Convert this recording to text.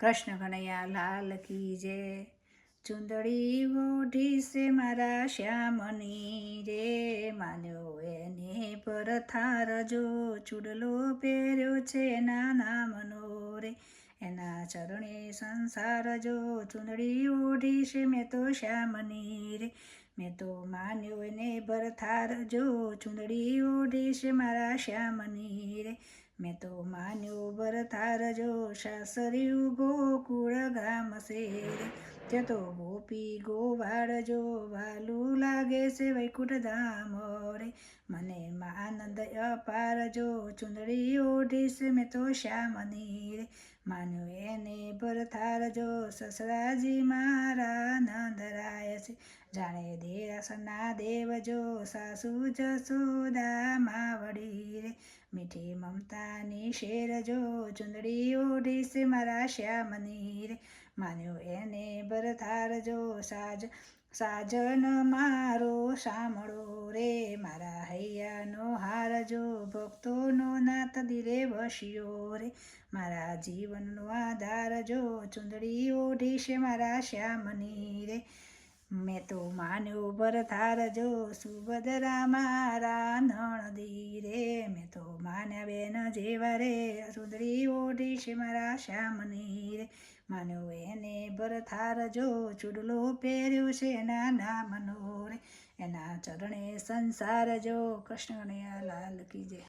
કૃષ્ણ કનૈયા લાલ કી જય ચુંદડી ઓઢી છે મારા શ્યામની રે, માન્યો એને પર થાર જો ચૂડલો પહેર્યો છે એના નામનો રે. એના ચરણે સંસાર જો ચુંદડી ઓઢી છે, મેં તો શ્યામની રે. મેં તો માન્યો એને ભરથાર જો ચુંદડી ઓઢી છે મારા શ્યામની રે. મેં તો માન્યો ભરથાર જો સાસરિયું ગોકુળ ગામ સે રે તો ગોપી ગોવાળ જો વાલું લાગે છે વૈકુંઠ ધામ રે મને આનંદ અપાર જો ચુંદડી ઓઢીશ, મેં તો શ્યામની રે માન્યો એને ભરથાર જો સસરાજી મારા નંદરાય છે. જાણે દેરાસના દેવ જો સાસુ જસોદા માવડી રે. મીઠી મમતાની શેર જો ચુંદડી ઓઢીશ મારા શ્યામની રે. માન્યો એને ભરથાર જો સાજ, સાજન મારો સાંભળો રે. મારા હાર જો ભક્તોનો નાથ દિલે વસ્યો રે. મારા જીવનનો આધાર જો ચુંદડી છે મારા શ્યામની રે. મેં તો માન્યો ભરથાર જો સુભદ્રા મારા નણદી રે મેં તો માન્યા બેન જેવા રે સુંદરી ઓઢીશ મારા શ્યામની રે. માન્યો એને ભરથાર જો ચૂડલો પહેર્યો છે એના નામનો એના ચરણે સંસાર જો કૃષ્ણ લાલ કી